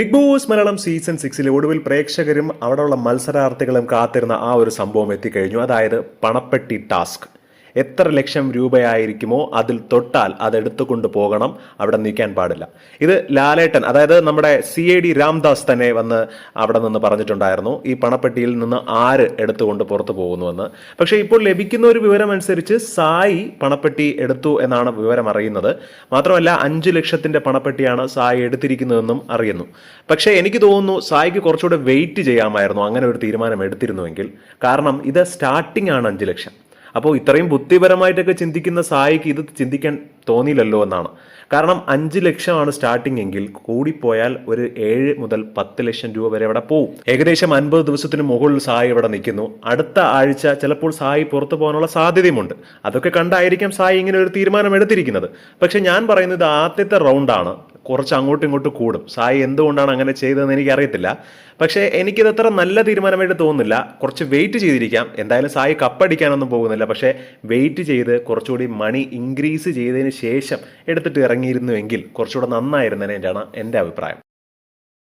Big boss Malayalam season സിക്സിൽ ഒടുവിൽ പ്രേക്ഷകരും അവിടെയുള്ള മത്സരാർത്ഥികളും കാത്തിരുന്ന ആ ഒരു സംഭവം എത്തിക്കഴിഞ്ഞു. അതായത് പണപ്പെട്ടി ടാസ്ക്. എത്ര ലക്ഷം രൂപയായിരിക്കുമോ അതിൽ തൊട്ടാൽ അതെടുത്തുകൊണ്ട് പോകണം. അവിടെ നിൽക്കാൻ പാടില്ല. ഇത് ലാലേട്ടൻ അതായത് നമ്മുടെ സി ഐ ഡി രാംദാസ് തന്നെ വന്ന് അവിടെ നിന്ന് പറഞ്ഞിട്ടുണ്ടായിരുന്നു ഈ പണപ്പെട്ടിയിൽ നിന്ന് ആര് എടുത്തുകൊണ്ട് പുറത്തു പോകുന്നുവെന്ന്. പക്ഷേ ഇപ്പോൾ ലഭിക്കുന്ന ഒരു വിവരം അനുസരിച്ച് സായി പണപ്പെട്ടി എടുത്തു എന്നാണ് വിവരം അറിയുന്നത്. മാത്രമല്ല അഞ്ച് ലക്ഷത്തിന്റെ പണപ്പെട്ടിയാണ് സായി എടുത്തിരിക്കുന്നതെന്നും അറിയുന്നു. പക്ഷേ എനിക്ക് തോന്നുന്നു സായിക്ക് കുറച്ചുകൂടെ വെയിറ്റ് ചെയ്യാമായിരുന്നു അങ്ങനെ ഒരു തീരുമാനം എടുത്തിരുന്നുവെങ്കിൽ. കാരണം ഇത് സ്റ്റാർട്ടിംഗ് ആണ് അഞ്ച് ലക്ഷം. അപ്പോൾ ഇത്രയും ബുദ്ധിപരമായിട്ടൊക്കെ ചിന്തിക്കുന്ന സായിക്ക് ഇത് ചിന്തിക്കാൻ തോന്നിയില്ലല്ലോ എന്നാണ്. കാരണം അഞ്ച് ലക്ഷമാണ് സ്റ്റാർട്ടിംഗ് എങ്കിൽ കൂടിപ്പോയാൽ ഒരു ഏഴ് മുതൽ പത്ത് ലക്ഷം രൂപ വരെ അവിടെ പോവും. ഏകദേശം അൻപത് ദിവസത്തിന് മുകളിൽ സായി ഇവിടെ നിൽക്കുന്നു. അടുത്ത ആഴ്ച ചിലപ്പോൾ സായി പുറത്തു പോകാനുള്ള സാധ്യതയുമുണ്ട്. അതൊക്കെ കണ്ടായിരിക്കാം സായി ഇങ്ങനെ ഒരു തീരുമാനം എടുത്തിരിക്കുന്നത്. പക്ഷെ ഞാൻ പറയുന്നത് ആദ്യത്തെ റൗണ്ടാണ് കുറച്ച് അങ്ങോട്ടും ഇങ്ങോട്ടും കൂടും. സായി എന്തുകൊണ്ടാണ് അങ്ങനെ ചെയ്തതെന്ന് എനിക്ക് അറിയത്തില്ല പക്ഷേ എനിക്കിത് അത്ര നല്ല തീരുമാനമായിട്ട് തോന്നുന്നില്ല. കുറച്ച് വെയിറ്റ് ചെയ്തിരിക്കാം. എന്തായാലും സായി കപ്പടിക്കാനൊന്നും പോകുന്നില്ല. പക്ഷേ വെയിറ്റ് ചെയ്ത് കുറച്ചുകൂടി മണി ഇൻക്രീസ് ചെയ്തതിന് ശേഷം എടുത്തിട്ട് ഇറങ്ങിയിരുന്നുവെങ്കിൽ കുറച്ചുകൂടെ നന്നായിരുന്നതിനാണ് എന്റെ അഭിപ്രായം.